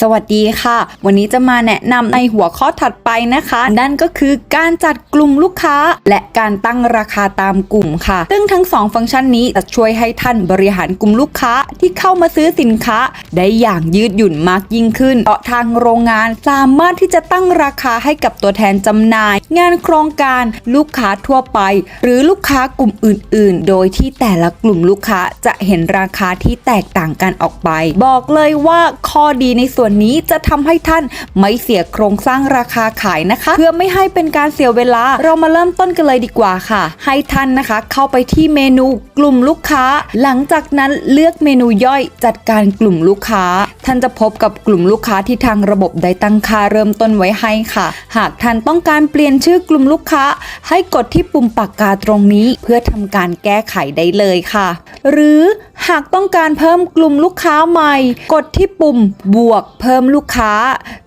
สวัสดีค่ะ วันนี้จะมาแนะนำในหัวข้อถัดไปนะคะ นั่นก็คือการจัดกลุ่มลูกค้า และการตั้งราคาตามกลุ่มค่ะ ซึ่งทั้งสองฟังก์ชันนี้จะช่วยให้ท่านบริหารกลุ่มลูกค้าที่เข้ามาซื้อสินค้า ได้อย่างยืดหยุ่นมากยิ่งขึ้นเพราะทางโรงงานสามารถที่จะตั้งราคาให้กับตัวแทนจำหน่าย งานโครงการลูกค้าทั่วไป หรือลูกค้ากลุ่มอื่น ๆ โดยที่แต่ละกลุ่มลูกค้าจะเห็นราคาที่แตกต่างกันออกไป บอกเลยว่าข้อดีในส่วนนี้จะทำให้ท่านไม่เสียโครงสร้างราคาขายนะคะ เพื่อไม่ให้เป็นการเสียเวลาเรามาเริ่มต้นกันเลยดีกว่าค่ะ ให้ท่านนะคะ เข้าไปที่เมนูกลุ่มลูกค้า หลังจากนั้นเลือกเมนูย่อยจัดการกลุ่มลูกค้า ท่านจะพบกับกลุ่มลูกค้าที่ทางระบบได้ตั้งค่าเริ่มต้นไว้ให้ค่ะ หากท่านต้องการเปลี่ยนชื่อกลุ่มลูกค้า ให้กดที่ปุ่มปากกาตรงนี้ เพื่อทำการแก้ไขได้เลยค่ะ หรือหากต้องการเพิ่มกลุ่มลูกค้าใหม่ กดที่ปุ่มบวกเพิ่มลูกค้า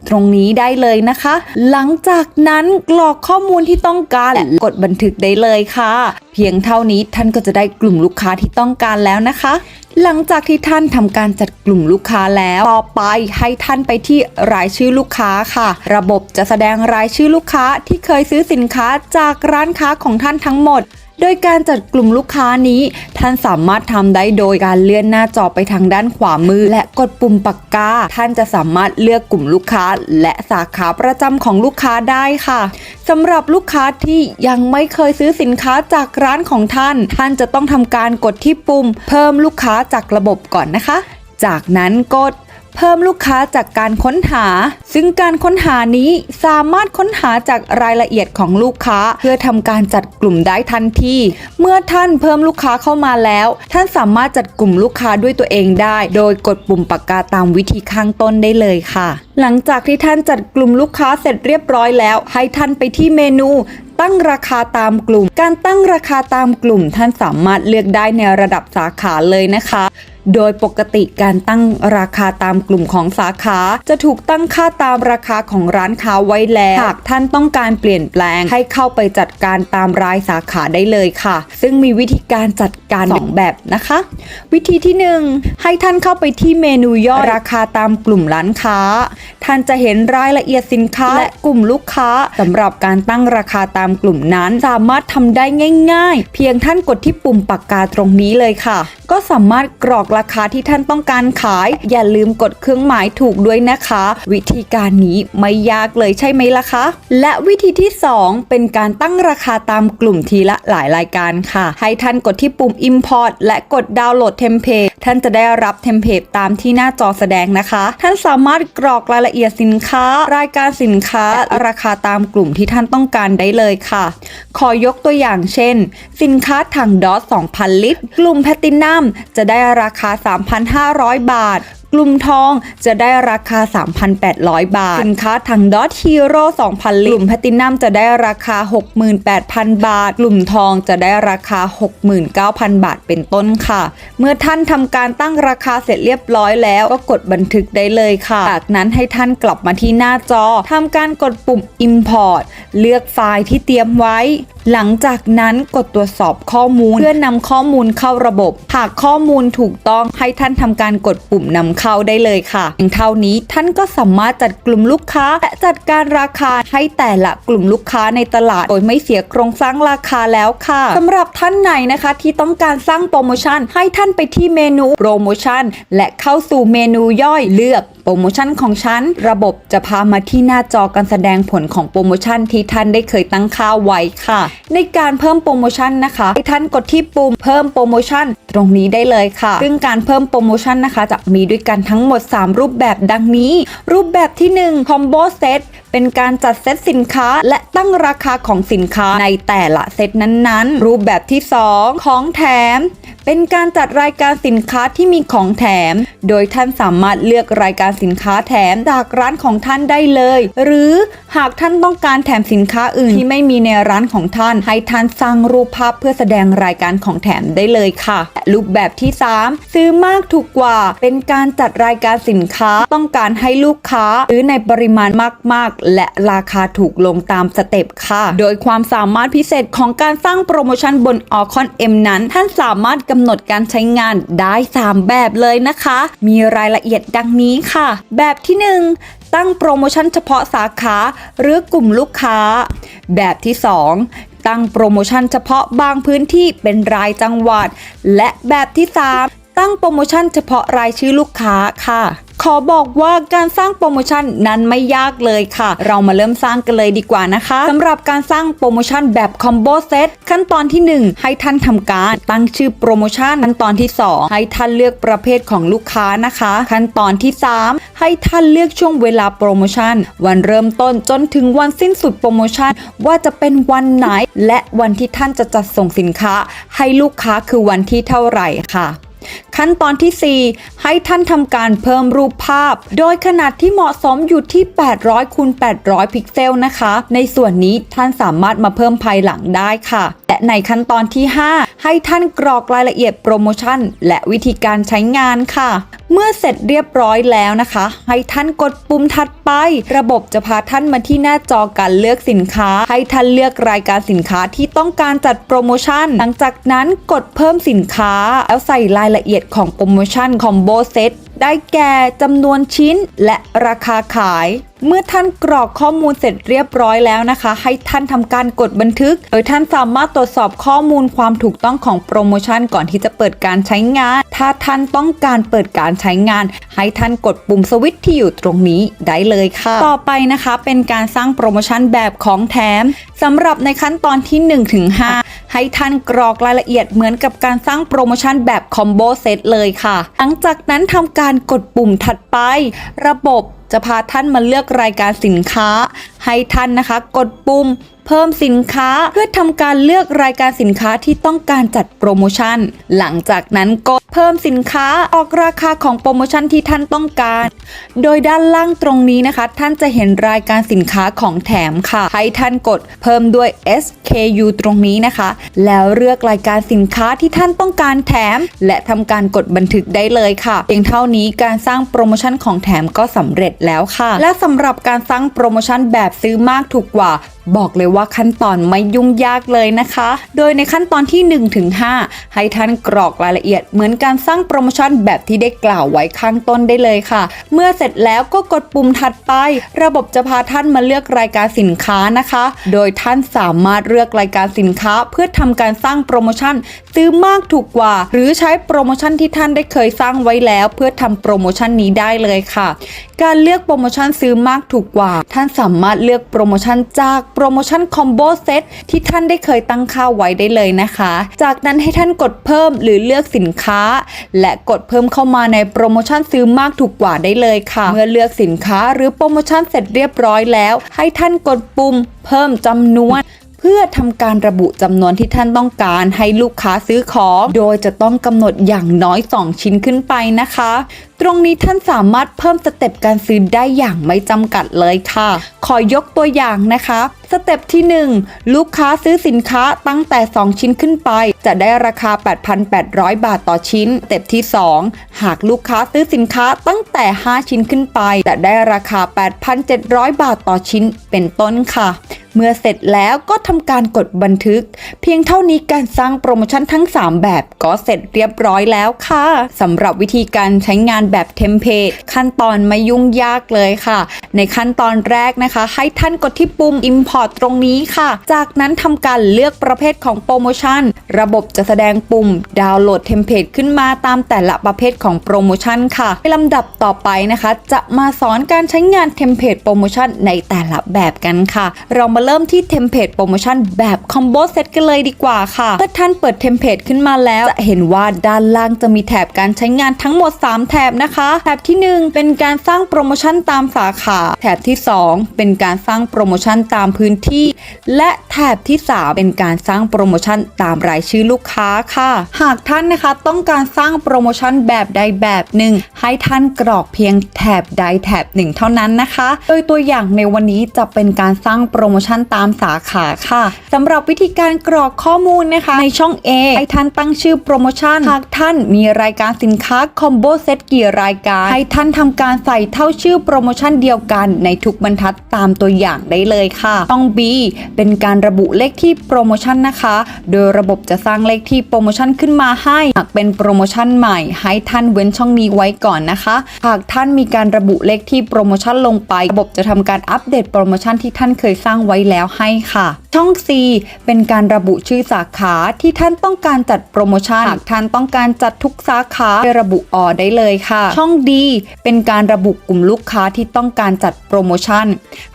ตรงนี้ได้เลยนะคะ หลังจากนั้นกรอกข้อมูลที่ต้องการและกดบันทึกได้เลยค่ะ เพียงเท่านี้ท่านก็จะได้กลุ่มลูกค้าที่ต้องการแล้วนะคะ หลังจากที่ท่านทำการจัดกลุ่มลูกค้าแล้ว ต่อไปให้ท่านไปที่รายชื่อลูกค้าค่ะ ระบบจะแสดงรายชื่อลูกค้าที่เคยซื้อสินค้าจากร้านค้าของท่านทั้งหมด โดยการจัดกลุ่มลูกค้านี้ท่านสามารถทำได้โดยการเลื่อนหน้าจอไปทางด้านขวามือ และกดปุ่มปากกา ท่านจะสามารถเลือกกลุ่มลูกค้า และสาขาประจำของลูกค้าได้ค่ะสำหรับลูกค้าที่ยังไม่เคยซื้อสินค้าจากร้านของท่าน ท่านจะต้องทำการกดที่ปุ่ม เพิ่มลูกค้าจากระบบก่อนนะคะ จากนั้นกด พิ่มลูกค้าจากการค้นหา ซึ่งการค้นหานี้สามารถค้นหาจากรายละเอียดของลูกค้า เพื่อทำการจัดกลุ่มได้ทันทีเมื่อท่านเพิ่มลูกค้าเข้ามาแล้ว ท่านสามารถจัดกลุ่มลูกค้าด้วยตัวเองได้ โดยกดปุ่มปากกาตามวิธีข้างต้นได้เลยค่ะ หลังจากที่ท่านจัดกลุ่มลูกค้าเสร็จเรียบร้อยแล้ว ให้ท่านไปที่เมนูตั้งราคาตามกลุ่ม การตั้งราคาตามกลุ่ม ท่านสามารถเลือกได้ในระดับสาขาเลยนะคะ โดยปกติการตั้งราคาตามกลุ่มของสาขา จะถูกตั้งค่าตามราคาของร้านค้าไว้แล้ว หากท่านต้องการเปลี่ยนแปลงให้เข้าไปจัดการตามรายสาขาได้เลยค่ะ ซึ่งมีวิธีการจัดการสองแบบนะคะ วิธีที่ 1 ให้ท่านเข้าไปที่เมนูย่อราคาตามกลุ่มร้านค้า ท่านจะเห็นรายละเอียดสินค้าและกลุ่มลูกค้าสำหรับการตั้งราคาตามกลุ่มนั้นสามารถทำได้ง่าย ๆ เพียงท่านกดที่ปุ่มปากกาตรงนี้เลยค่ะ ก็สามารถกรอกราคาที่ท่านต้องการขาย อย่าลืมกดเครื่องหมายถูกด้วยนะคะ วิธีการนี้ไม่ยากเลยใช่ไหมล่ะคะ และวิธีที่ 2 เป็นการตั้งราคาตามกลุ่มทีละหลายรายการค่ะ ให้ท่านกดที่ปุ่ม Import และกดดาวน์โหลดเทมเพลตท่านจะได้รับเทมเพลตตามที่หน้าจอแสดงนะคะ ท่านสามารถกรอกรายละเอียดสินค้า รายการสินค้า ราคาตามกลุ่มที่ท่านต้องการได้เลยค่ะ ขอยกตัวอย่างเช่น สินค้าถังดอส2,000 ลิตร กลุ่มแพลตินัมจะได้ราคา 3,500 บาท กลุ่มทองจะได้ราคา 3,800 บาท สินค้าถังดอทฮีโร่2,000ลิตรกลุ่มแพลตินัมจะได้ราคา 68,000 บาท กลุ่มทองจะได้ราคา 69,000 บาทเป็นต้นค่ะ เมื่อท่านทำการตั้งราคาเสร็จเรียบร้อยแล้วก็กดบันทึกได้เลยค่ะ จากนั้นให้ท่านกลับมาที่หน้าจอทำการกดปุ่ม Import เลือกไฟล์ที่เตรียมไว้ หลังจากนั้นกดตรวจสอบข้อมูล เพื่อนำข้อมูลเข้าระบบ หากข้อมูลถูกต้องให้ท่านทำการกดปุ่มนำเข้าได้เลยค่ะเพียงเท่านี้ท่านก็สามารถจัดกลุ่มลูกค้า และจัดการราคาให้แต่ละกลุ่มลูกค้าในตลาด โดยไม่เสียโครงสร้างราคาแล้วค่ะสำหรับท่านไหนนะคะที่ต้องการสร้างโปรโมชั่นให้ท่านไปที่เมนูโปรโมชั่นและเข้าสู่เมนูย่อยเลือก รโมชั่นของฉัน ระบบจะพามาที่หน้าจอการแสดงผลของโปรโมชั่นที่ท่านได้เคยตั้งค่าไว้ค่ะ ในการเพิ่มโปรโมชั่นนะคะให้ท่านกดที่ปุ่มเพิ่มโปรโมชั่นตรงนี้ได้เลยค่ะ ซึ่งการเพิ่มโปรโมชั่นนะคะ จะมีด้วยกันทั้งหมด 3 รูปแบบดังนี้ รูปแบบที่1 combo set เป็นการจัดเซตสินค้า และตั้งราคาของสินค้าในแต่ละเซตนั้นๆ รูปแบบที่ 2 ของแถมเป็นการจัดรายการสินค้าที่มีของแถม โดยท่านสามารถเลือกรายการสินค้าแถมจากร้านของท่านได้เลย หรือหากท่านต้องการแถมสินค้าอื่นที่ไม่มีในร้านของท่าน ให้ท่านสร้างรูปภาพเพื่อแสดงรายการของแถมได้เลยค่ะรูปแบบที่ 3 ซื้อมากถูกกว่า เป็นการจัดรายการสินค้าต้องการให้ลูกค้าซื้อในปริมาณมาก ๆ และราคาถูกลงตามสเต็ปค่ะ โดยความสามารถพิเศษของการสร้างโปรโมชั่นบนออคอนเอ็มนั้น ท่านสามารถกำหนดการใช้งานได้ 3 แบบเลยนะคะ มีรายละเอียดดังนี้ค่ะ แบบที่ 1 ตั้งโปรโมชั่นเฉพาะสาขาหรือกลุ่มลูกค้า แบบที่ 2ตั้งโปรโมชั่นเฉพาะบางพื้นที่เป็นรายจังหวัด และแบบที่ 3 ตั้งโปรโมชั่นเฉพาะรายชื่อลูกค้าค่ะ ขอบอกว่าการสร้างโปรโมชั่นนั้นไม่ยากเลยค่ะ เรามาเริ่มสร้างกันเลยดีกว่านะคะสำหรับการสร้างโปรโมชั่นแบบคอมโบเซตขั้นตอนที่ 1 ให้ท่านทำการตั้งชื่อโปรโมชั่นขั้นตอนที่ 2 ให้ท่านเลือกประเภทของลูกค้านะคะ ขั้นตอนที่ 3 ให้ท่านเลือกช่วงเวลาโปรโมชั่น วันเริ่มต้นจนถึงวันสิ้นสุดโปรโมชั่น ว่าจะเป็นวันไหน และวันที่ท่านจะจัดส่งสินค้า ให้ลูกค้าคือวันที่เท่าไหร่ค่ะ ขั้นตอนที่ 4 ให้ท่านทำการเพิ่มรูปภาพ โดยขนาดที่เหมาะสมอยู่ที่ 800คูณ800 พิกเซลนะคะ ในส่วนนี้ท่านสามารถมาเพิ่มภายหลังได้ค่ะ และในขั้นตอนที่ 5 ให้ท่านกรอกรายละเอียดโปรโมชั่น และวิธีการใช้งานค่ะ เมื่อเสร็จเรียบร้อยแล้วนะคะ ให้ท่านกดปุ่มถัดไป ระบบจะพาท่านมาที่หน้าจอการเลือกสินค้า ให้ท่านเลือกรายการสินค้าที่ต้องการจัดโปรโมชั่น หลังจากนั้นกดเพิ่มสินค้า แล้วใส่รายละเอียดของโปรโมชั่นคอมโบเซตได้แก่จำนวนชิ้นและราคาขาย เมื่อท่านกรอกข้อมูลเสร็จเรียบร้อยแล้วนะคะ ให้ท่านทำการกดบันทึก โดยท่านสามารถตรวจสอบข้อมูลความถูกต้องของโปรโมชั่นก่อนที่จะเปิดการใช้งาน ถ้าท่านต้องการเปิดการใช้งาน ให้ท่านกดปุ่มสวิตช์ที่อยู่ตรงนี้ได้เลยค่ะ ต่อไปนะคะเป็นการสร้างโปรโมชั่นแบบของแถมสำหรับในขั้นตอนที่1ถึง5ให้ท่านกรอกรายละเอียดเหมือนกับการสร้างโปรโมชั่นแบบคอมโบเซตเลยค่ะ หลังจากนั้นทำการกดปุ่มถัดไป ระบบ จะพาท่านมาเลือกรายการสินค้า ให้ท่านนะคะ กดปุ่ม เพิ่มสินค้า เพื่อทำการเลือกรายการสินค้าที่ต้องการจัดโปรโมชั่น หลังจากนั้นกดเพิ่มสินค้าออกราคาของโปรโมชั่นที่ท่านต้องการ โดยด้านล่างตรงนี้นะคะ ท่านจะเห็นรายการสินค้าของแถมค่ะ ให้ท่านกดเพิ่มด้วย SKU ตรงนี้นะคะ แล้วเลือกรายการสินค้าที่ท่านต้องการแถม และทำการกดบันทึกได้เลยค่ะ เพียงเท่านี้การสร้างโปรโมชั่นของแถมก็สำเร็จแล้วค่ะ และสำหรับการสร้างโปรโมชั่นแบบซื้อมากถูกกว่า บอกเลยว่าขั้นตอนไม่ยุ่งยากเลยนะคะ โดยในขั้นตอนที่1ถึง5ให้ท่านกรอกรายละเอียด เหมือนการสร้างโปรโมชั่นแบบที่ได้กล่าวไว้ข้างต้นได้เลยค่ะ เมื่อเสร็จแล้วก็กดปุ่มถัดไป ระบบจะพาท่านมาเลือกรายการสินค้านะคะ โดยท่านสามารถเลือกรายการสินค้า เพื่อทำการสร้างโปรโมชั่น ซื้อมากถูกกว่า หรือใช้โปรโมชั่นที่ท่านได้เคยสร้างไว้แล้ว เพื่อทำโปรโมชั่นนี้ได้เลยค่ะ การเลือกโปรโมชั่นซื้อมากถูกกว่า ท่านสามารถเลือกโปรโมชั่นจากโปรโมชั่นคอมโบเซตที่ท่านได้เคยตั้งค่าไว้ได้เลยนะคะ จากนั้นให้ท่านกดเพิ่มหรือเลือกสินค้า และกดเพิ่มเข้ามาในโปรโมชั่นซื้อมากถูกกว่าได้เลยค่ะ เมื่อเลือกสินค้าหรือโปรโมชั่นเสร็จเรียบร้อยแล้ว ให้ท่านกดปุ่ม เพิ่มจำนวนเพื่อทำการระบุจำนวนที่ท่านต้องการให้ลูกค้าซื้อของ โดยจะต้องกำหนดอย่างน้อย 2 ชิ้นขึ้นไปนะคะ ตรงนี้ท่านสามารถเพิ่มสเต็ปการซื้อได้อย่างไม่จำกัดเลยค่ะ ขอยกตัวอย่างนะคะ สเต็ปที่ 1 ลูกค้าซื้อสินค้าตั้งแต่ 2 ชิ้นขึ้นไป จะได้ราคา 8,800 บาทต่อชิ้น สเต็ปที่ 2 หากลูกค้าซื้อสินค้าตั้งแต่ 5 ชิ้นขึ้นไป จะได้ราคา 8,700 บาทต่อชิ้นเป็นต้นค่ะเมื่อเสร็จแล้วก็ทำการกดบันทึก เพียงเท่านี้การสร้างโปรโมชั่นทั้ง 3 แบบก็เสร็จเรียบร้อยแล้วค่ะสำหรับวิธีการใช้งานแบบเทมเพลตขั้นตอนไม่ยุ่งยากเลยค่ะ ในขั้นตอนแรกนะคะ ให้ท่านกดที่ปุ่ม Import ตรงนี้ค่ะ จากนั้นทำการเลือกประเภทของโปรโมชั่น ระบบจะแสดงปุ่ม ดาวน์โหลดเทมเพลตขึ้นมาตามแต่ละประเภทของโปรโมชั่นค่ะในลำดับต่อไปนะคะ จะมาสอนการใช้งานเทมเพลตโปรโมชั่นในแต่ละแบบกันค่ะ เรามาเริ่มที่เทมเพลตโปรโมชั่นแบบคอมโบเซตกันเลยดีกว่าค่ะเมื่อท่านเปิดเทมเพลตขึ้นมาแล้วจะเห็นว่าด้านล่างจะมีแถบการใช้งานทั้งหมด 3 แถบนะคะ แถบที่ 1 เป็นการสร้างโปรโมชั่นตามสาขา แถบที่ 2 เป็นการสร้างโปรโมชั่นตามพื้นที่ และแถบที่ 3 เป็นการสร้างโปรโมชั่นตามรายชื่อลูกค้าค่ะ หากท่านนะคะต้องการสร้างโปรโมชั่นแบบใดแบบหนึ่ง ให้ท่านกรอกเพียงแถบใดแถบหนึ่งเท่านั้นนะคะ โดยตัวอย่างในวันนี้จะเป็นการสร้างโปรโมชั่นตามสาขาค่ะสำหรับวิธีการกรอกข้อมูลนะคะ ในช่อง A ให้ท่านตั้งชื่อโปรโมชั่นหากท่านมีรายการสินค้าคอมโบเซตกี่รายการ ให้ท่านทำการใส่เท่าชื่อโปรโมชั่นเดียวกันในทุกบรรทัดตามตัวอย่างได้เลยค่ะช่อง B เป็นการระบุเลขที่โปรโมชั่นนะคะ โดยระบบจะสร้างเลขที่โปรโมชั่นขึ้นมาให้หากเป็นโปรโมชั่นใหม่ ให้ท่านเว้นช่องนี้ไว้ก่อนนะคะ หากท่านมีการระบุเลขที่โปรโมชั่นลงไป ระบบจะทำการอัปเดตโปรโมชั่นที่ท่านเคยสร้างไว้แล้วให้ค่ะ ช่อง C เป็นการระบุชื่อสาขาที่ท่านต้องการจัดโปรโมชั่นหากท่านต้องการจัดทุกสาขาให้ระบุออได้เลยค่ะ ช่อง D เป็นการระบุกลุ่มลูกค้าที่ต้องการจัดโปรโมชั่น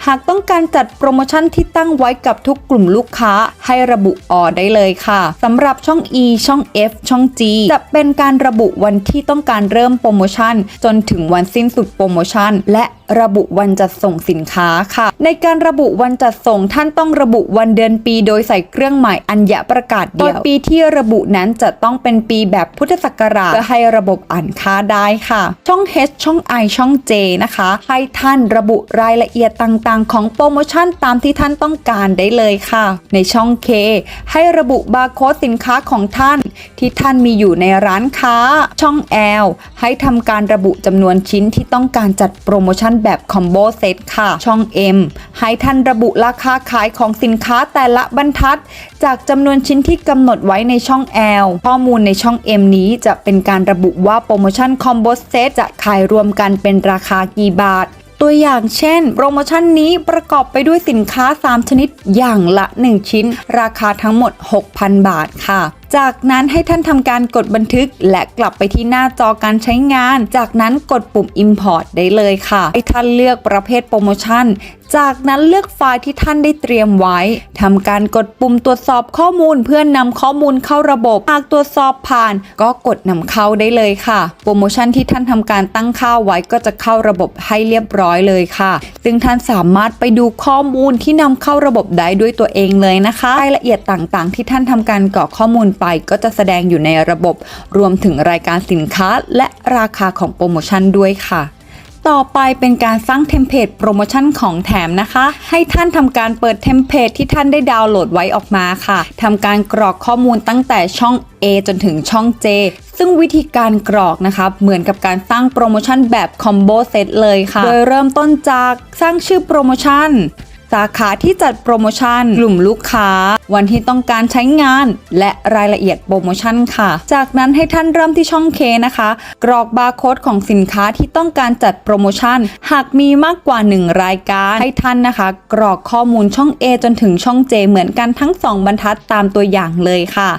หากต้องการจัดโปรโมชั่นที่ตั้งไว้กับทุกกลุ่มลูกค้าให้ระบุออได้เลยค่ะสำหรับช่อง E ช่อง F ช่อง G จะเป็นการระบุวันที่ต้องการเริ่มโปรโมชั่น จนถึงวันสิ้นสุดโปรโมชั่น และระบุวันจัดส่งสินค้าค่ะ ในการระบุวันจัดส่งท่านต้องระบุวันเดือนปีโดยใส่เครื่องหมายอัญญประกาศเดียวปีที่ระบุนั้นจะต้องเป็นปีแบบพุทธศักราชเพื่อให้ระบบอ่านค่าได้ค่ะ ช่อง H ช่อง I ช่อง J นะคะ ให้ท่านระบุรายละเอียดต่างๆ ของโปรโมชั่นตามที่ท่านต้องการได้เลยค่ะ ในช่อง K ให้ระบุบาร์โค้ดสินค้าของท่าน ที่ท่านมีอยู่ในร้านค้า ช่อง L ให้ทำการระบุจำนวนชิ้นที่ต้องการจัดโปรโมชั่นแบบคอมโบเซตค่ะ ช่อง M ให้ท่านระบุราคาขายของสินค้าแต่ละบรรทัด จากจำนวนชิ้นที่กำหนดไว้ในช่อง L ข้อมูลในช่อง M นี้จะเป็นการระบุว่าโปรโมชั่นคอมโบเซตจะขายรวมกันเป็นราคากี่บาท ตัวอย่างเช่น โปรโมชั่นนี้ประกอบไปด้วยสินค้า 3 ชนิดอย่างละ 1 ชิ้น ราคาทั้งหมด 6,000 บาทค่ะ จากนั้นให้ท่านทำการกดบันทึก และกลับไปที่หน้าจอการใช้งาน จากนั้นกดปุ่ม Import ได้เลยค่ะ ให้ท่านเลือกประเภทโปรโมชั่น จากนั้นเลือกไฟล์ที่ท่านได้เตรียมไว้ทำการกดปุ่มตรวจสอบข้อมูลเพื่อนนำข้อมูลเข้าระบบ หากตรวจสอบผ่าน ก็กดนำเข้าได้เลยค่ะ โปรโมชั่นที่ท่านทำการตั้งค่าไว้ก็จะเข้าระบบให้เรียบร้อยเลยค่ะ ซึ่งท่านสามารถไปดูข้อมูลที่นำเข้าระบบได้ด้วยตัวเองเลยนะคะ รายละเอียดต่างๆ ที่ท่านทำการกรอกข้อมูลไปก็จะแสดงอยู่ในระบบรวมถึงรายการสินค้าและราคาของโปรโมชั่นด้วยค่ะต่อไปเป็นการสร้างเทมเพลตโปรโมชั่นของแถมนะคะ ให้ท่านทำการเปิดเทมเพลตที่ท่านได้ดาวน์โหลดไว้ออกมาค่ะทำการกรอกข้อมูลตั้งแต่ช่อง A จนถึงช่อง J ซึ่งวิธีการกรอกนะคะเหมือนกับการสร้างโปรโมชั่นแบบคอมโบเซตเลยค่ะ โดยเริ่มต้นจากสร้างชื่อโปรโมชั่น สาขาที่จัดโปรโมชั่น กลุ่มลูกค้า วันที่ต้องการใช้งาน และรายละเอียดโปรโมชั่นค่ะ จากนั้นให้ท่านเริ่มที่ช่อง K นะคะ กรอกบาร์โค้ดของสินค้าที่ต้องการจัดโปรโมชั่น หากมีมากกว่า 1 รายการ ให้ท่านนะคะ กรอกข้อมูลช่อง A จนถึงช่อง J เหมือนกันทั้ง 2 บรรทัดตามตัวอย่างเลยค่ะ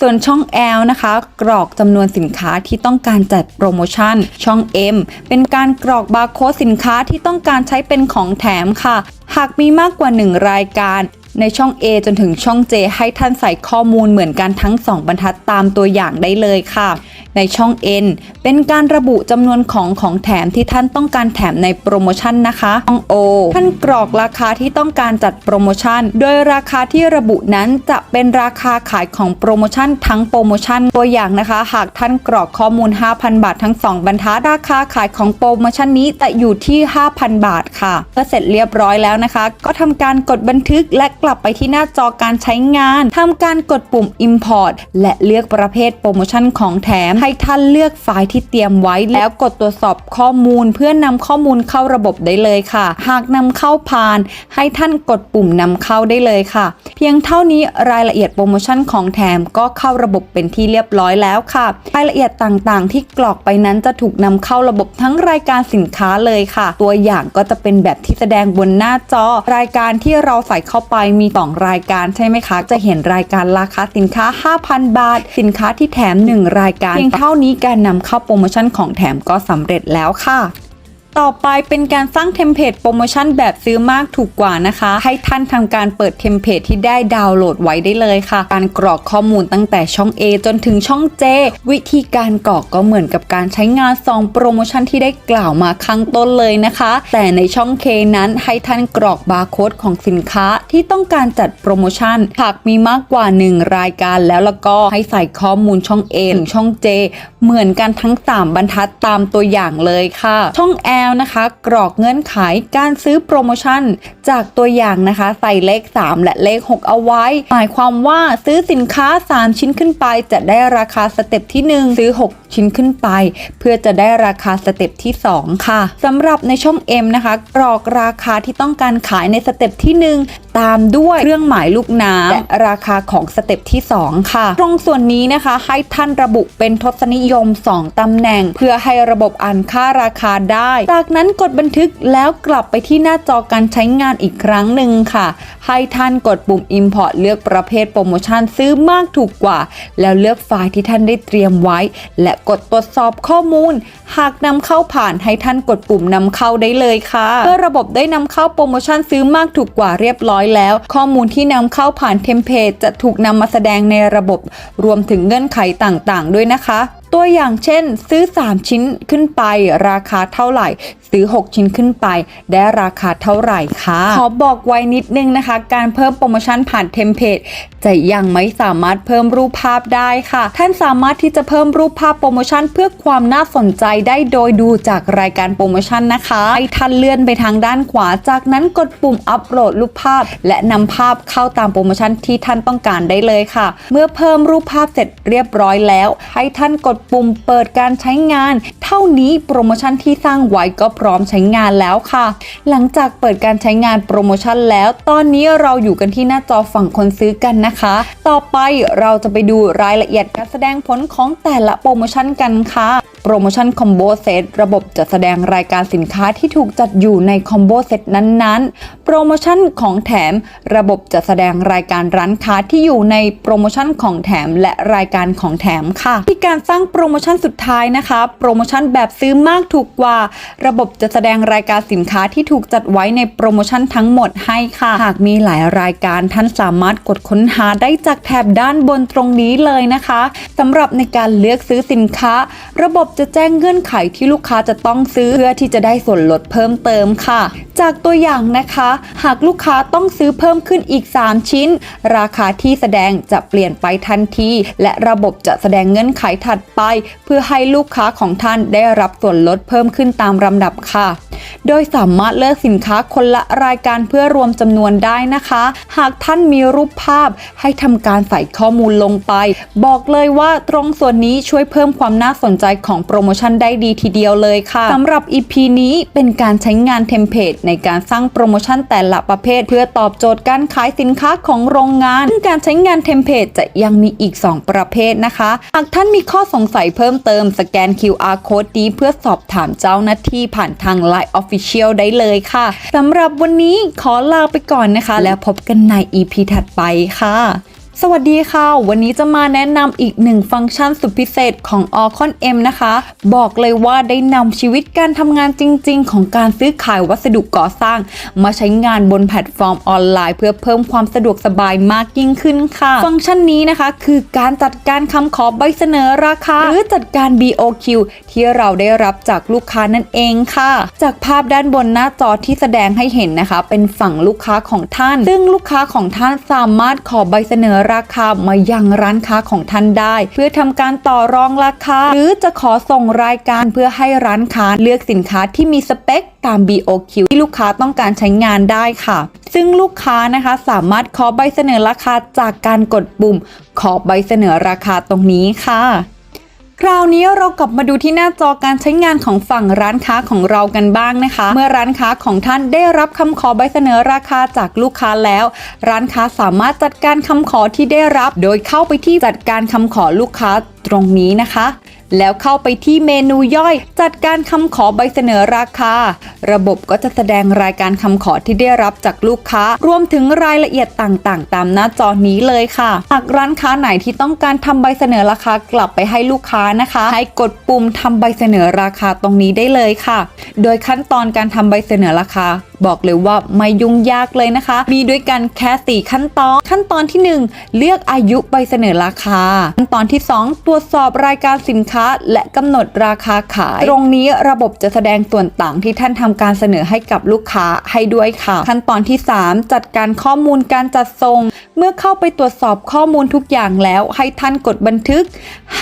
ส่วนช่อง L นะคะ กรอกจำนวนสินค้าที่ต้องการจัดโปรโมชั่น ช่อง M เป็นการกรอกบาร์โค้ดสินค้าที่ต้องการใช้เป็นของแถมค่ะ หากมีมากกว่า 1 รายการ ในช่อง A จนถึงช่อง J ให้ท่านใส่ข้อมูลเหมือนกันทั้ง 2 บรรทัดตามตัวอย่างได้เลยค่ะ ในช่อง N เป็นการระบุจำนวนของของแถมที่ท่านต้องการแถมในโปรโมชั่นนะคะช่อง O ท่านกรอกราคาที่ต้องการจัดโปรโมชั่น โดยราคาที่ระบุนั้นจะเป็นราคาขายของโปรโมชั่นทั้งโปรโมชั่นตัวอย่างนะคะ หากท่านกรอกข้อมูล 5,000 บาททั้ง 2 บรรทัดราคาขายของโปรโมชั่นนี้แต่อยู่ที่ 5,000 บาทค่ะเมื่อเสร็จเรียบร้อยแล้วนะคะ ก็ทำการกดบันทึกและกลับไปที่หน้าจอการใช้งานทำการกดปุ่ม Import และเลือกประเภทโปรโมชั่นของแถม ให้ท่านเลือกไฟล์ที่เตรียมไว้ แล้วกดตรวจสอบข้อมูล เพื่อนนำข้อมูลเข้าระบบได้เลยค่ะ หากนำเข้าผ่าน ให้ท่านกดปุ่มนำเข้าได้เลยค่ะ เพียงเท่านี้รายละเอียดโปรโมชั่นของแถมก็เข้าระบบเป็นที่เรียบร้อยแล้วค่ะรายละเอียดต่างๆ ที่กรอกไปนั้นจะถูกนำเข้าระบบทั้งรายการสินค้าเลยค่ะ ตัวอย่างก็จะเป็นแบบที่แสดงบนหน้าจอ รายการที่เราใส่เข้าไปมีสองรายการใช่ไหมคะ จะเห็นรายการราคาสินค้า 5,000 บาท สินค้าที่แถม 1 รายการเพียงเท่านี้การนำเข้าโปรโมชั่นของแถมก็สำเร็จแล้วค่ะ ต่อไปเป็นการสร้างเทมเพลตโปรโมชั่นแบบซื้อมากถูกกว่านะคะ ให้ท่านทำการเปิดเทมเพลตที่ได้ดาวน์โหลดไว้ได้เลยค่ะ การกรอกข้อมูลตั้งแต่ช่อง A จนถึงช่อง J วิธีการกรอกก็เหมือนกับการใช้งานซองโปรโมชั่นที่ได้กล่าวมาข้างต้นเลยนะคะ แต่ในช่อง K นั้นให้ท่านกรอกบาร์โค้ดของสินค้าที่ต้องการจัดโปรโมชั่นหากมีมากกว่า 1 รายการแล้วแล้วก็ให้ใส่ข้อมูลช่อง A ถึงช่อง J เหมือนกันทั้ง 3 บรรทัดตามตัวอย่างเลยค่ะ ช่องแล้วนะคะ กรอกเงื่อนไขการซื้อโปรโมชั่น จากตัวอย่างนะคะ ใส่เลข 3 และเลข 6 เอาไว้ หมายความว่าซื้อสินค้า 3 ชิ้นขึ้นไป จะได้ราคาสเต็ปที่ 1 ซื้อ 6 ชิ้นขึ้นไป เพื่อจะได้ราคาสเต็ปที่ 2 ค่ะสำหรับในช่อง M นะคะ กรอกราคาที่ต้องการขายในสเต็ปที่ 1 ตามด้วยเครื่องหมายลูกน้ำและราคาของสเต็ปที่ 2 ค่ะ ตรงส่วนนี้นะคะให้ท่านระบุเป็นทศนิยม 2 ตำแหน่ง เพื่อให้ระบบอ่านค่าราคาได้จากนั้นกดบันทึกแล้วกลับไปที่หน้าจอการใช้งานอีกครั้งหนึ่งค่ะ ให้ท่านกดปุ่ม Import เลือกประเภทโปรโมชั่นซื้อมากถูกกว่า แล้วเลือกไฟล์ที่ท่านได้เตรียมไว้ และกดตรวจสอบข้อมูล หากนำเข้าผ่านให้ท่านกดปุ่มนำเข้าได้เลยค่ะเมื่อระบบได้นำเข้าโปรโมชั่นซื้อมากถูกกว่าเรียบร้อยแล้ว ข้อมูลที่นำเข้าผ่านเทมเพลตจะถูกนำมาแสดงในระบบ รวมถึงเงื่อนไขต่างๆ ด้วยนะคะ ตัวอย่างเช่น ซื้อ 3 ชิ้นขึ้นไป ราคาเท่าไหร่ ซื้อ 6 ชิ้นขึ้นไป ได้ราคาเท่าไหร่คะขอบอกไว้นิดนึงนะคะ การเพิ่มโปรโมชั่นผ่านเทมเพลตจะยังไม่สามารถเพิ่มรูปภาพได้ค่ะ ท่านสามารถที่จะเพิ่มรูปภาพโปรโมชั่นเพื่อความน่าสนใจได้โดยดูจากรายการโปรโมชั่นนะคะให้ท่านเลื่อนไปทางด้านขวา จากนั้นกดปุ่มอัปโหลดรูปภาพ และนำภาพเข้าตามโปรโมชั่นที่ท่านต้องการได้เลยค่ะ เมื่อเพิ่มรูปภาพเสร็จเรียบร้อยแล้ว ให้ท่านกดปุ่มเปิดการใช้งาน เท่านี้โปรโมชั่นที่สร้างไว้ก็พร้อมใช้งานแล้วค่ะ หลังจากเปิดการใช้งานโปรโมชั่นแล้ว ตอนนี้เราอยู่กันที่หน้าจอฝั่งคนซื้อกันนะคะ ต่อไปเราจะไปดูรายละเอียดการแสดงผลของแต่ละโปรโมชั่นกันค่ะโปรโมชั่นคอมโบเซตระบบจะแสดงรายการสินค้าที่ถูกจัดอยู่ในคอมโบเซตนั้นๆ โปรโมชั่นของแถม ระบบจะแสดงรายการร้านค้าที่อยู่ในโปรโมชั่นของแถมและรายการของแถมค่ะ ที่การสร้างโปรโมชั่นสุดท้ายนะคะ โปรโมชั่นแบบซื้อมากถูกกว่า ระบบจะแสดงรายการสินค้าที่ถูกจัดไว้ในโปรโมชั่นทั้งหมดให้ค่ะ หากมีหลายรายการท่านสามารถกดค้นหาได้จากแถบด้านบนตรงนี้เลยนะคะสำหรับในการเลือกซื้อสินค้า ระบบจะแจ้งเงื่อนไขที่ลูกค้าจะต้องซื้อเพื่อที่จะได้ส่วนลดเพิ่มเติมค่ะ จากตัวอย่างนะคะ หากลูกค้าต้องซื้อเพิ่มขึ้นอีก 3 ชิ้น ราคาที่แสดงจะเปลี่ยนไปทันที และระบบจะแสดงเงื่อนไขถัดไปเพื่อให้ลูกค้าของท่านได้รับส่วนลดเพิ่มขึ้นตามลำดับค่ะ โดยสามารถเลือกสินค้าคนละรายการเพื่อรวมจำนวนได้นะคะ หากท่านมีรูปภาพให้ทำการใส่ข้อมูลลงไป บอกเลยว่าตรงส่วนนี้ช่วยเพิ่มความน่าสนใจของโปรโมชั่นได้ดีทีเดียวเลยค่ะสำหรับ EP นี้เป็นการใช้งานเทมเพลตในการสร้างโปรโมชั่นแต่ละประเภท เพื่อตอบโจทย์การขายสินค้าของโรงงาน ซึ่งการใช้งานเทมเพลตจะยังมีอีก 2 ประเภทนะคะ หากท่านมีข้อสงสัยเพิ่มเติมสแกน QR code นี้เพื่อสอบถามเจ้าหน้าที่ผ่านทาง Line Official ได้เลยค่ะสำหรับวันนี้ขอลาไปก่อนนะคะ แล้วพบกันใน EP ถัดไปค่ะ สวัสดีค่ะ วันนี้จะมาแนะนำอีกหนึ่งฟังก์ชันสุดพิเศษของ o c o n M นะคะ บอกเลยว่าได้นำชีวิตการทำงานจริง ๆ ของการซื้อขายวัสดุก่อสร้าง มาใช้งานบนแพลตฟอร์มออนไลน์ เพื่อเพิ่มความสะดวกสบายมากยิ่งขึ้นค่ะ ฟังก์ชันนี้นะคะ คือการจัดการคำขอใบเสนอราคา หรือจัดการ BOQ ที่เราได้รับจากลูกค้านั่นเองค่ะ จากภาพด้านบนหน้าจอที่แสดงให้เห็นนะคะ เป็นฝั่งลูกค้าของท่าน ซึ่งลูกค้าของท่านสามารถขอใบเสนอราคามายังร้านค้าของท่านได้ เพื่อทำการต่อรองราคา หรือจะขอส่งรายการเพื่อให้ร้านค้าเลือกสินค้าที่มีสเปคตาม BOQ ที่ลูกค้าต้องการใช้งานได้ค่ะ ซึ่งลูกค้านะคะสามารถขอใบเสนอราคาจากการกดปุ่ม ขอใบเสนอราคาตรงนี้ค่ะ คราวนี้เรากลับมาดูที่หน้าจอการใช้งานของฝั่งร้านค้าของเรากันบ้างนะคะ เมื่อร้านค้าของท่านได้รับคำขอใบเสนอราคาจากลูกค้าแล้ว ร้านค้าสามารถจัดการคำขอที่ได้รับ โดยเข้าไปที่จัดการคำขอลูกค้าตรงนี้นะคะ แล้วเข้าไปที่เมนูย่อย จัดการคำขอใบเสนอราคา ระบบก็จะแสดงรายการคำขอที่ได้รับจากลูกค้า รวมถึงรายละเอียดต่างๆ ตามหน้าจอนี้เลยค่ะ หากร้านค้าไหนที่ต้องการทำใบเสนอราคากลับไปให้ลูกค้านะคะ ให้กดปุ่มทำใบเสนอราคาตรงนี้ได้เลยค่ะ โดยขั้นตอนการทำใบเสนอราคา บอกเลยว่าไม่ยุ่งยากเลยนะคะ มีด้วยกันแค่ 4 ขั้นตอน ขั้นตอนที่ 1 เลือกอายุใบเสนอราคา ขั้นตอนที่ 2 ตรวจสอบรายการสินค้า และกำหนดราคาขาย ตรงนี้ระบบจะแสดงส่วนต่างที่ท่านทำการเสนอให้กับลูกค้าให้ด้วยค่ะ ขั้นตอนที่ 3 จัดการข้อมูลการจัดส่ง เมื่อเข้าไปตรวจสอบข้อมูลทุกอย่างแล้วให้ท่านกดบันทึก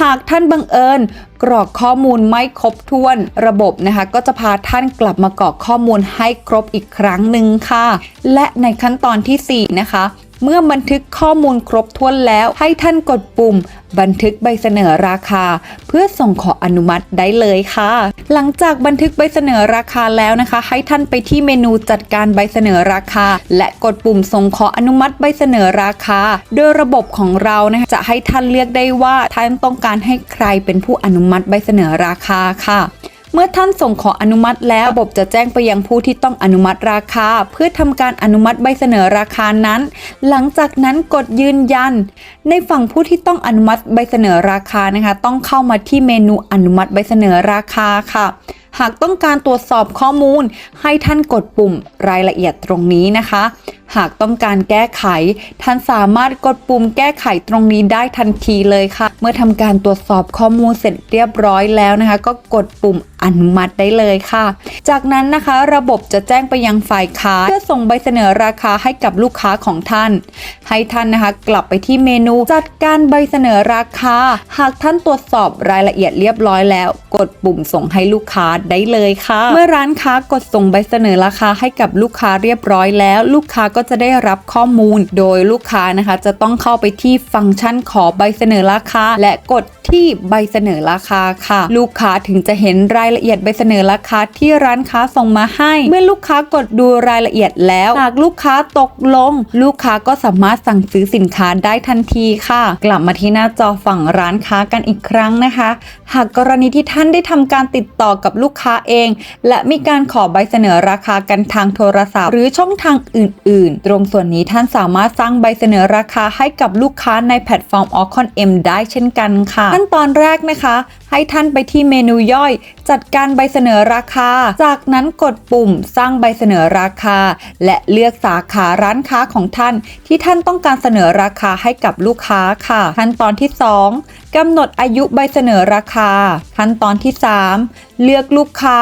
หากท่านบังเอิญ กรอกข้อมูลไม่ครบถ้วนระบบนะคะ ก็จะพาท่านกลับมากรอกข้อมูลให้ครบอีกครั้งหนึ่งค่ะ และในขั้นตอนทีสี่4 นะคะ เมื่อบันทึกข้อมูลครบถ้วนแล้ว ให้ท่านกดปุ่ม บันทึกใบเสนอราคา เพื่อส่งขออนุมัติได้เลยค่ะ หลังจากบันทึกใบเสนอราคาแล้วนะคะ ให้ท่านไปที่เมนูจัดการใบเสนอราคา และกดปุ่มส่งขออนุมัติใบเสนอราคา โดยระบบของเรานะคะจะให้ท่านเลือกได้ว่าท่านต้องการให้ใครเป็นผู้อนุมัติใบเสนอราคาค่ะ เมื่อท่านส่งขออนุมัติแล้วระบบจะแจ้งไปยังผู้ที่ต้องอนุมัติราคา เพื่อทำการอนุมัติใบเสนอราคานั้น หลังจากนั้นกดยืนยัน ในฝั่งผู้ที่ต้องอนุมัติใบเสนอราคานะคะ ต้องเข้ามาที่เมนูอนุมัติใบเสนอราคาค่ะหากต้องการตรวจสอบข้อมูล ให้ท่านกดปุ่มรายละเอียดตรงนี้นะคะ หากต้องการแก้ไข ท่านสามารถกดปุ่มแก้ไขตรงนี้ได้ทันทีเลยค่ะ เมื่อทำการตรวจสอบข้อมูลเสร็จเรียบร้อยแล้วนะคะ ก็กดปุ่มอนุมัติได้เลยค่ะ จากนั้นนะคะระบบจะแจ้งไปยังฝ่ายค้าเพื่อส่งใบเสนอราคาให้กับลูกค้าของท่าน ให้ท่านนะคะ กลับไปที่เมนูจัดการใบเสนอราคา หากท่านตรวจสอบรายละเอียดเรียบร้อยแล้ว กดปุ่มส่งให้ลูกค้าได้เลยค่ะ เมื่อร้านค้ากดส่งใบเสนอราคาให้กับลูกค้าเรียบร้อยแล้ว ลูกค้าก็จะได้รับข้อมูล โดยลูกค้านะคะ จะต้องเข้าไปที่ฟังก์ชันขอใบเสนอราคาและกดที่ใบเสนอราคาค่ะ ลูกค้าถึงจะเห็นรายละเอียดใบเสนอราคาที่ร้านค้าส่งมาให้ เมื่อลูกค้ากดดูรายละเอียดแล้วหากลูกค้าตกลง ลูกค้าก็สามารถสั่งซื้อสินค้าได้ทันทีค่ะ กลับมาที่หน้าจอฝั่งร้านค้ากันอีกครั้งนะคะ หากกรณีที่ท่านได้ทำการติดต่อกับลูกค้าเอง และมีการขอใบเสนอราคากันทางโทรศัพท์ หรือช่องทางอื่น ๆ ตรงส่วนนี้ท่านสามารถสร้างใบเสนอราคาให้กับลูกค้าในแพลตฟอร์ม o c o n M ได้เช่นกันค่ะ ขั้นตอนแรกนะคะ ให้ท่านไปที่เมนูย่อย จัดการใบเสนอราคา จากนั้นกดปุ่มสร้างใบเสนอราคา และเลือกสาขาร้านค้าของท่าน ที่ท่านต้องการเสนอราคาให้กับลูกค้าค่ะ ขั้นตอนที่ 2กำหนดอายุใบเสนอราคา ขั้นตอนที่ 3 เลือกลูกค้า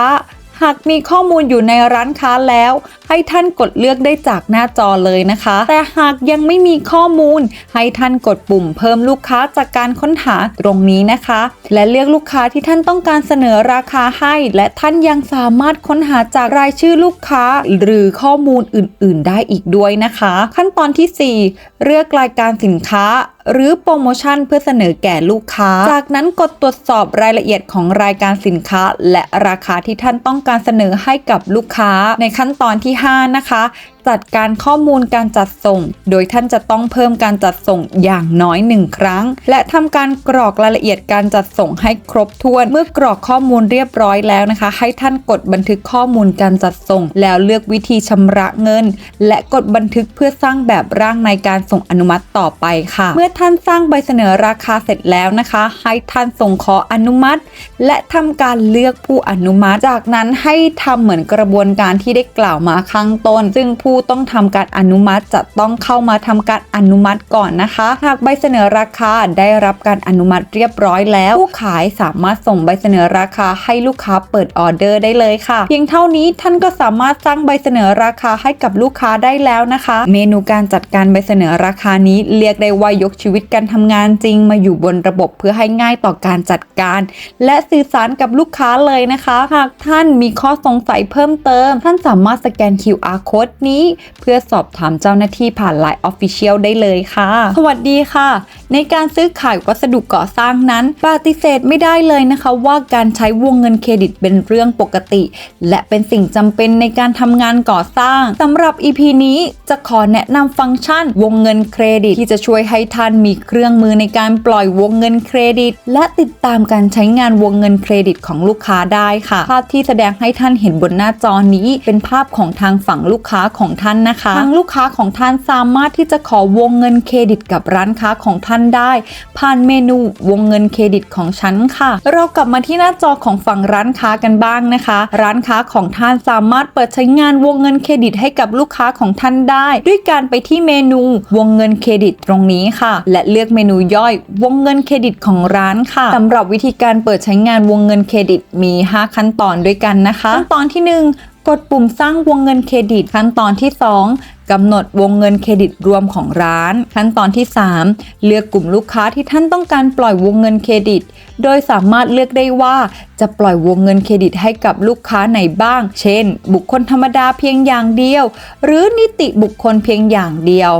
หากมีข้อมูลอยู่ในร้านค้าแล้ว ให้ท่านกดเลือกได้จากหน้าจอเลยนะคะ แต่หากยังไม่มีข้อมูล ให้ท่านกดปุ่มเพิ่มลูกค้าจากการค้นหาตรงนี้นะคะ และเลือกลูกค้าที่ท่านต้องการเสนอราคาให้ และท่านยังสามารถค้นหาจากรายชื่อลูกค้า หรือข้อมูลอื่น ๆ ได้อีกด้วยนะคะ ขั้นตอนที่ 4 เลือกรายการสินค้าหรือโปรโมชั่นเพื่อเสนอแก่ลูกค้า จากนั้นกดตรวจสอบรายละเอียดของรายการสินค้า และราคาที่ท่านต้องการเสนอให้กับลูกค้าในขั้นตอนที่ 5 นะคะจัดการข้อมูลการจัดส่ง โดยท่านจะต้องเพิ่มการจัดส่งอย่างน้อย 1 ครั้ง และทำการกรอกรายละเอียดการจัดส่งให้ครบถ้วน เมื่อกรอกข้อมูลเรียบร้อยแล้วนะคะ ให้ท่านกดบันทึกข้อมูลการจัดส่ง แล้วเลือกวิธีชำระเงิน และกดบันทึกเพื่อสร้างแบบร่างในการส่งอนุมัติต่อไปค่ะ เมื่อท่านสร้างใบเสนอราคาเสร็จแล้วนะคะ ให้ท่านส่งขออนุมัติ และทำการเลือกผู้อนุมัติ จากนั้นให้ทำเหมือนกระบวนการที่ได้กล่าวมาข้างต้น ซึ่งผู้ต้องทำการอนุมัติจะต้องเข้ามาทำการอนุมัติก่อนนะคะ หากใบเสนอราคาได้รับการอนุมัติเรียบร้อยแล้ว ผู้ขายสามารถส่งใบเสนอราคาให้ลูกค้าเปิดออเดอร์ได้เลยค่ะ เพียงเท่านี้ท่านก็สามารถสร้างใบเสนอราคาให้กับลูกค้าได้แล้วนะคะ เมนูการจัดการใบเสนอราคานี้เรียกได้ว่ายกชีวิตการทำงานจริง มาอยู่บนระบบเพื่อให้ง่ายต่อการจัดการ และสื่อสารกับลูกค้าเลยนะคะ หากท่านมีข้อสงสัยเพิ่มเติม ท่านสามารถสแกน QR code นี้เพื่อสอบถามเจ้าหน้าที่ผ่าน Line Official ได้เลยค่ะ สวัสดีค่ะ ในการซื้อขายวัสดุก่อสร้างนั้นปฏิเสธไม่ได้เลยนะคะว่าการใช้วงเงินเครดิตเป็นเรื่องปกติ และเป็นสิ่งจำเป็นในการทำงานก่อสร้างสำหรับ EP นี้จะขอแนะนำฟังก์ชัน วงเงินเครดิต ที่จะช่วยให้ท่านมีเครื่องมือในการปล่อยวงเงินเครดิต และติดตามการใช้งานวงเงินเครดิตของลูกค้าได้ค่ะ ภาพที่แสดงให้ท่านเห็นบนหน้าจอนี้ เป็นภาพของทางฝั่งลูกค้าของท่านนะคะ ทางลูกค้าของท่านสามารถที่จะขอวงเงินเครดิตกับร้านค้าของท่านได้ ผ่านเมนูวงเงินเครดิตของฉันค่ะ เรากลับมาที่หน้าจอของฝั่งร้านค้ากันบ้างนะคะ ร้านค้าของท่านสามารถเปิดใช้งานวงเงินเครดิตให้กับลูกค้าของท่านได้ ด้วยการไปที่เมนูวงเงินเครดิตตรงนี้ค่ะ และเลือกเมนูย่อยวงเงินเครดิตของร้านค่ะสำหรับวิธีการเปิดใช้งานวงเงินเครดิตมี 5 ขั้นตอนด้วยกันนะคะ ขั้นตอนที่ 1 กดปุ่มสร้างวงเงินเครดิต ขั้นตอนที่ 2 กำหนดวงเงินเครดิตรวมของร้าน ขั้นตอนที่ 3 เลือกกลุ่มลูกค้าที่ท่านต้องการปล่อยวงเงินเครดิต โดยสามารถเลือกได้ว่าจะปล่อยวงเงินเครดิตให้กับลูกค้าไหนบ้าง เช่น บุคคลธรรมดาเพียงอย่างเดียว หรือนิติบุคคลเพียงอย่างเดียว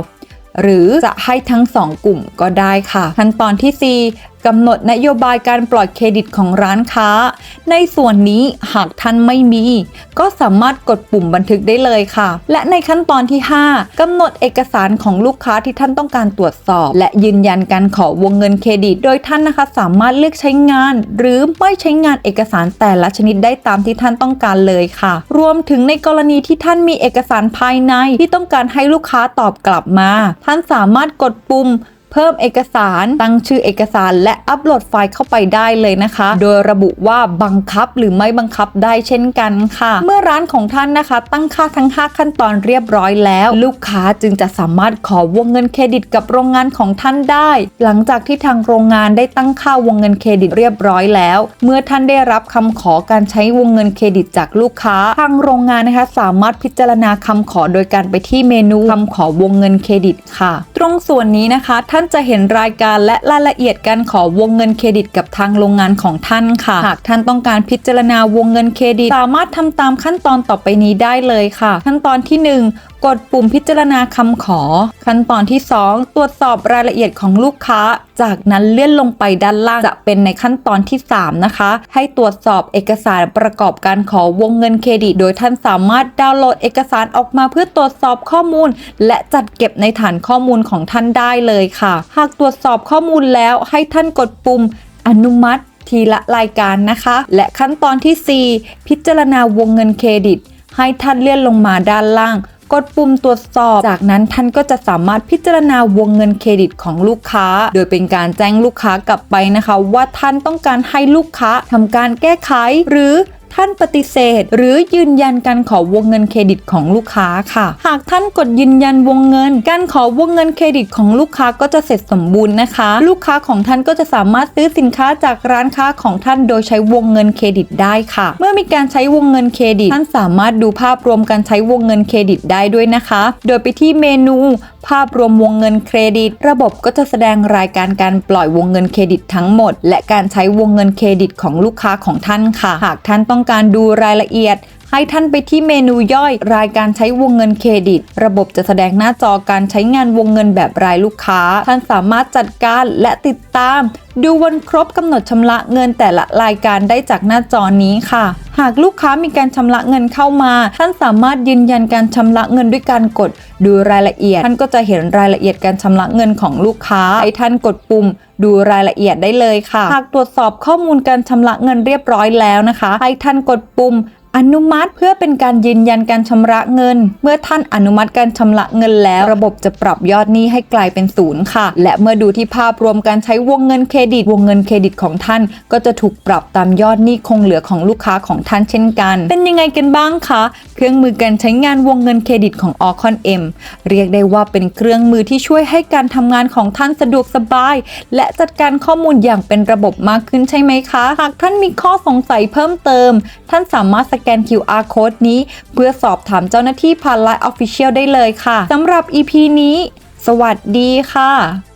หรือจะให้ทั้ง 2 กลุ่มก็ได้ค่ะ ขั้นตอนที่ 4 กำหนดนโยบายการปล่อยเครดิตของร้านค้า ในส่วนนี้หากท่านไม่มี ก็สามารถกดปุ่มบันทึกได้เลยค่ะ และในขั้นตอนที่ 5กำหนดเอกสารของลูกค้าที่ท่านต้องการตรวจสอบ และยืนยันการขอวงเงินเครดิต โดยท่านนะคะสามารถเลือกใช้งาน หรือไม่ใช้งานเอกสารแต่ละชนิดได้ตามที่ท่านต้องการเลยค่ะ รวมถึงในกรณีที่ท่านมีเอกสารภายในที่ต้องการให้ลูกค้าตอบกลับมา ท่านสามารถกดปุ่ม เพิ่มเอกสารตั้งชื่อเอกสาร และอัปโหลดไฟล์เข้าไปได้เลยนะคะ โดยระบุว่าบังคับหรือไม่บังคับได้เช่นกันค่ะ เมื่อร้านของท่านนะคะ ตั้งค่าทั้ง 5 ขั้นตอนเรียบร้อยแล้ว ลูกค้าจึงจะสามารถขอวงเงินเครดิตกับโรงงานของท่านได้ หลังจากที่ทางโรงงานได้ตั้งค่าวงเงินเครดิตเรียบร้อยแล้ว เมื่อท่านได้รับคำขอการใช้วงเงินเครดิตจากลูกค้า ทางโรงงานนะคะ สามารถพิจารณาคำขอโดยการไปที่เมนูคำขอวงเงินเครดิตค่ะ ตรงส่วนนี้นะคะท่านจะเห็นรายการและรายละเอียดการขอวงเงินเครดิตกับทางโรงงานของท่านค่ะ หากท่านต้องการพิจารณาวงเงินเครดิต สามารถทำตามขั้นตอนต่อไปนี้ได้เลยค่ะ ขั้นตอนที่ 1 กดปุ่มพิจารณาคำขอ ขั้นตอนที่ 2 ตรวจสอบรายละเอียดของลูกค้า จากนั้นเลื่อนลงไปด้านล่างจะเป็นในขั้นตอนที่ 3 นะคะ ให้ตรวจสอบเอกสารประกอบการขอวงเงินเครดิต โดยท่านสามารถดาวน์โหลดเอกสารออกมาเพื่อตรวจสอบข้อมูล และจัดเก็บในฐานข้อมูลของท่านได้เลยค่ะ หากตรวจสอบข้อมูลแล้วให้ท่านกดปุ่มอนุมัติทีละรายการนะคะ และขั้นตอนที่ 4 พิจารณาวงเงินเครดิต ให้ท่านเลื่อนลงมาด้านล่าง กดปุ่มตรวจสอบ จากนั้นท่านก็จะสามารถพิจารณาวงเงินเครดิตของลูกค้า โดยเป็นการแจ้งลูกค้ากลับไปนะคะ ว่าท่านต้องการให้ลูกค้าทำการแก้ไข หรือ ท่านปฏิเสธ หรือยืนยันการขอวงเงินเครดิตของลูกค้าค่ะ หากท่านกดยืนยันวงเงิน การขอวงเงินเครดิตของลูกค้าก็จะเสร็จสมบูรณ์นะคะ ลูกค้าของท่านก็จะสามารถซื้อสินค้าจากร้านค้าของท่านโดยใช้วงเงินเครดิตได้ค่ะ เมื่อมีการใช้วงเงินเครดิต ท่านสามารถดูภาพรวมการใช้วงเงินเครดิตได้ด้วยนะคะ โดยไปที่เมนู ภาพรวมวงเงินเครดิต ระบบก็จะแสดงรายการการปล่อยวงเงินเครดิตทั้งหมด และการใช้วงเงินเครดิตของลูกค้าของท่านค่ะ หากท่านต้องการดูรายละเอียด ให้ท่านไปที่เมนูย่อยรายการใช้วงเงินเครดิต ระบบจะแสดงหน้าจอการใช้งานวงเงินแบบรายลูกค้า ท่านสามารถจัดการและติดตาม ดูวันครบกำหนดชำระเงินแต่ละรายการได้จากหน้าจอนี้ค่ะ หากลูกค้ามีการชำระเงินเข้ามา ท่านสามารถยืนยันการชำระเงินด้วยการกด ดูรายละเอียด ท่านก็จะเห็นรายละเอียดการชำระเงินของลูกค้าให้ท่านกดปุ่มดูรายละเอียดได้เลยค่ะ หากตรวจสอบข้อมูลการชำระเงินเรียบร้อยแล้วนะคะ ให้ท่านกดปุ่ม อนุมัติเพื่อเป็นการยืนยันการชำระเงิน เมื่อท่านอนุมัติการชำระเงินแล้ว ระบบจะปรับยอดหนี้ให้กลายเป็นศูนย์ค่ะ และเมื่อดูที่ภาพรวมการใช้วงเงินเครดิต วงเงินเครดิตของท่าน ก็จะถูกปรับตามยอดหนี้คงเหลือของลูกค้าของท่านเช่นกัน เป็นยังไงกันบ้างคะเครื่องมือการใช้งานวงเงินเครดิตของ o c o n M เรียกได้ว่าเป็นเครื่องมือที่ช่วยให้การทำงานของท่านสะดวกสบาย และจัดการข้อมูลอย่างเป็นระบบมากขึ้นใช่ไหมคะหากท่านมีข้อสงสัยเพิ่มเติม ท่านสามารถแกน QR code นี้ เพื่อสอบถามเจ้าหน้าที่ผ่าน Line Official ได้เลยค่ะสำหรับ EP นี้ สวัสดีค่ะ